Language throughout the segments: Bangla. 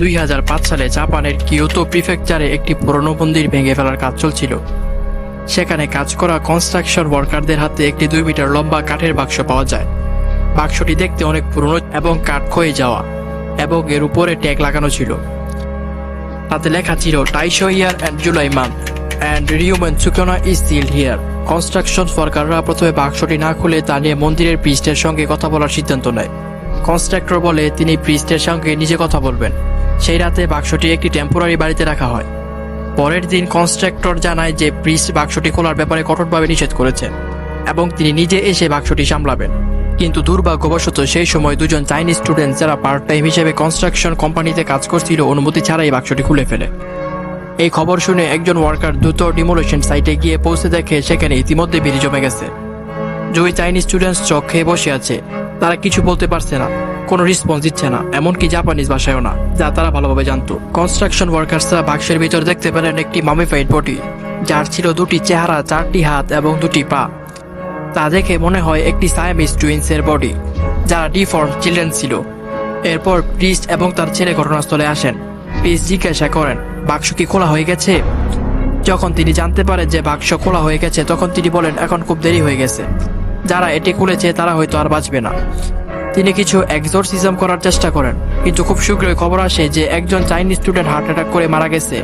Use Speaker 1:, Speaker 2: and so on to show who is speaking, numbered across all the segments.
Speaker 1: দুই হাজার পাঁচ সালে জাপানের কিয়োতো প্রিফেকচারে একটি পুরনো মন্দির ভেঙে ফেলার কাজ চলছিল। সেখানে কাজ করা কনস্ট্রাকশন ওয়ার্কারদের হাতে একটি দুই মিটার লম্বা কাঠের বাক্স পাওয়া যায়। বাক্সটি দেখতে অনেক পুরনো এবং কাঠ ক্ষয়ে যাওয়া এবং এর উপরে ট্যাগ লাগানো ছিল। তাতে লেখা ছিল Taisho year and July month and রিউমেন সুকনা ইজ স্টিল হিয়ার কনস্ট্রাকশন ওয়ার্কাররা প্রথমে বাক্সটি না খুলে তা নিয়ে মন্দিরের প্রিস্টের সঙ্গে কথা বলার সিদ্ধান্ত নেয়। কনস্ট্রাক্টর বলে, তিনি প্রিস্টের সঙ্গে নিজে কথা বলবেন। সেই রাতে বাক্সটি একটি টেম্পোরারি বাড়িতে রাখা হয়। পরের দিন কনস্ট্রাক্টর জানায় যে প্রিস্ট বাক্সটি খোলার ব্যাপারে কঠোরভাবে নিষেধ করেছেন এবং তিনি নিজে এসে বাক্সটি সামলাবেন। কিন্তু দুর্ভাগ্যবশত সেই সময় দুজন চাইনিজ স্টুডেন্ট যারা পার্ট টাইম হিসেবে কনস্ট্রাকশন কোম্পানিতে কাজ করছিল অনুমতি ছাড়াই বাক্সটি খুলে ফেলে। এই খবর শুনে একজন ওয়ার্কার দ্রুত ডিমোলেশন সাইটে গিয়ে পৌঁছে দেখে সেখানে ইতিমধ্যে ভিড় জমে গেছে। দুই চাইনিজ স্টুডেন্টস চোখ খেয়ে বসে আছে। তারা কিছু বলতে পারছে না, কোনো রেসপন্স দিচ্ছে না, এমনকি জাপানিজ ভাষায়ও না, যা তারা ভালোভাবে জানতো। কনস্ট্রাকশন ওয়ার্কার্সরা বাক্সের ভিতর দেখতে পেলেন একটি মামিফাইড বডি যার ছিল দুটি চেহারা, চারটি হাত এবং দুটি পা। তা দেখে মনে হয় একটি সায়ামিস টুইন্সের বডি যারা ডিফর্ম চিলড্রেন ছিল। এরপর প্রিস্ট এবং তার ছেলে ঘটনাস্থলে আসেন। প্রিস্ট জিজ্ঞাসা করেন, বাক্স কি খোলা হয়ে গেছে? যখন তিনি জানতে পারেন যে বাক্স খোলা হয়ে গেছে, তখন তিনি বলেন, এখন খুব দেরি হয়ে গেছে। যারা এটি খুলেছে তারা হয়তো আর বাঁচবে না। তিনি কিছু এক্সোরসিজম করার চেষ্টা করেন, কিন্তু খুব শীঘ্রই খবর আসে যে একজন চাইনিজ স্টুডেন্ট হার্ট অ্যাটাক করে মারা গেছে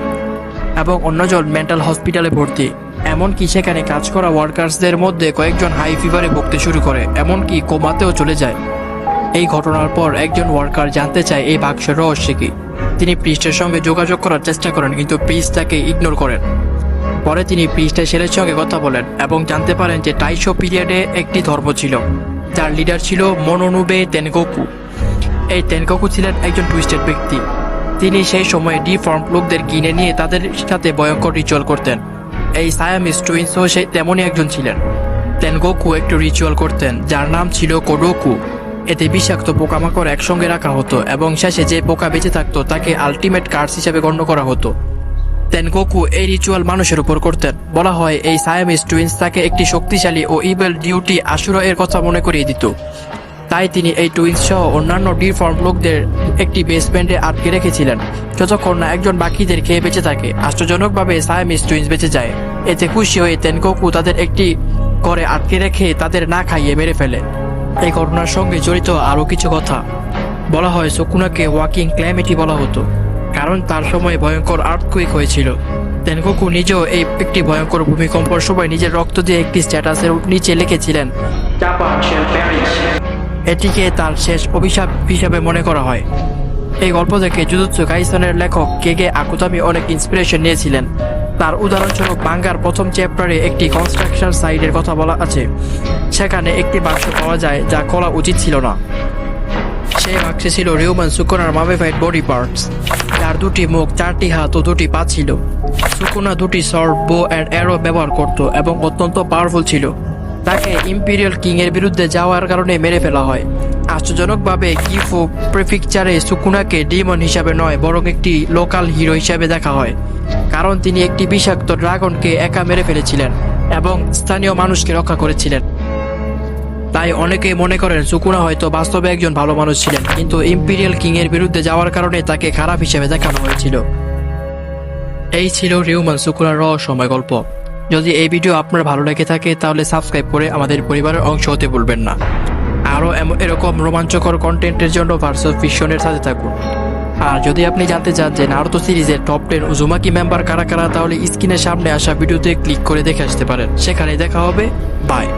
Speaker 1: এবং অন্যজন মেন্টাল হসপিটালে ভর্তি। এমনকি সেখানে কাজ করা ওয়ার্কার্সদের মধ্যে কয়েকজন হাই ফিভারে ভুগতে শুরু করে, এমনকি কোমাতেও চলে যায়। এই ঘটনার পর একজন ওয়ার্কার জানতে চায় এই বাক্সের রহস্য কি। তিনি প্রিস্টের সঙ্গে যোগাযোগ করার চেষ্টা করেন, কিন্তু প্রিস্ট তাকে ইগনোর করেন। পরে তিনি প্রিস্টের ছেলের সঙ্গে কথা বলেন এবং জানতে পারেন যে টাইশো পিরিয়ডে একটি ধর্ম ছিল। যার লিডার ছিল মনোনুবে তেনগোকু। এই তেনগোকু ছিলেন একজন টুইস্টেড ব্যক্তি। তিনি সেই সময়ে ডিফর্ম লোকদের কিনে নিয়ে তাদের সাথে ভয়ঙ্কর রিচুয়াল করতেন। এই সায়ামিস টুইন্সও সে তেমনই একজন ছিলেন। তেনগোকু একটি রিচুয়াল করতেন, যার নাম ছিল কোডোকু। এতে বিষাক্ত পোকামাকড় একসঙ্গে রাখা হতো এবং শেষে যে পোকা বেঁচে থাকতো তাকে আলটিমেট কার্স হিসেবে গণ্য করা হতো। তেনগোকু এই রিচুয়াল মানুষের উপর করতেন। বলা হয়, এই সায়ামিস টুইন্স তাকে একটি শক্তিশালী ও ইবেল ডিউটি আশুরা এর কথা মনে করিয়ে দিত। তাই তিনি এই টুইন্স সহ অন্যান্য ডিফর্ম লোকদের একটি বেসমেন্টে আটকে রেখেছিলেন। যতক্ষণ না একজন বাকিদের খেয়ে বেঁচে থাকে, আশ্চর্যজনকভাবে সায়ামিস টুইন্স বেঁচে যায়। এতে খুশি হয়ে তেনকোকু তাদের একটি ঘরে আটকে রেখে তাদের না খাইয়ে মেরে ফেলে। এই ঘটনার সঙ্গে জড়িত আরও কিছু কথা। বলা হয়, শকুনাকে ওয়াকিং ক্ল্যামিটি বলা হতো। কারণ তার সময় ভয়ঙ্কর আর্থকুইক হয়েছিল। তেনকুকু নিজেও এই একটি ভয়ঙ্কর ভূমিকম্পর সময় নিজের রক্ত দিয়ে একটি স্ট্যাটাসের নিচে লিখেছিলেন। এটিকে তার শেষ অভিশাপ হিসাবে মনে করা হয়। এই গল্প থেকে জুজুৎসু কাইসনের লেখক কেগে আকুতামি অনেক ইন্সপিরেশন নিয়েছিলেন। তার উদাহরণস্বরূপ বাঙ্গার প্রথম চ্যাপ্টারে একটি কনস্ট্রাকশন সাইটের কথা বলা আছে। সেখানে একটি বাক্স পাওয়া যায় যা খোলা উচিত ছিল না। সেই বাক্সে ছিল রিউমান সুকোনার মামিফাইড বডি পার্টস যার দুটি মুখ, চারটি হাত ও দুটি পা ছিল। সুকুনা দুটি সর্ট বো অ্যান্ড অ্যারো ব্যবহার করত এবং অত্যন্ত পাওয়ারফুল ছিল। তাকে ইম্পিরিয়াল কিং এর বিরুদ্ধে যাওয়ার কারণে মেরে ফেলা হয়। আশ্চর্যজনকভাবে কিফু প্রেফিকচারে সুকুনাকে ডিমন হিসাবে নয়, বরং একটি লোকাল হিরো হিসাবে দেখা হয়। কারণ তিনি একটি বিষাক্ত ড্রাগনকে একা মেরে ফেলেছিলেন এবং স্থানীয় মানুষকে রক্ষা করেছিলেন। তাই অনেকেই মনে করেন সুকুনা হয়তো বাস্তবে একজন ভালো মানুষ ছিলেন, কিন্তু ইম্পিরিয়াল কিং এর বিরুদ্ধে যাওয়ার কারণে তাকে খারাপ হিসেবে দেখানো হয়েছিল। এই ছিল রিউমান সুকুনার রহস্যময় গল্প। যদি এই ভিডিও আপনার ভালো লেগে থাকে, তাহলে সাবস্ক্রাইব করে আমাদের পরিবারের অংশ হতে ভুলবেন না। আরও এরকম রোমাঞ্চকর কন্টেন্টের জন্য ভার্সস ফিকশনের সাথে থাকুন। আর যদি আপনি জানতে চান যে নারুতো সিরিজের টপ টেন উজুমাকি মেম্বার কারা কারা, তাহলে স্ক্রিনের সামনে আসা ভিডিওতে ক্লিক করে দেখে আসতে পারেন। সেখানে দেখা হবে। বাই।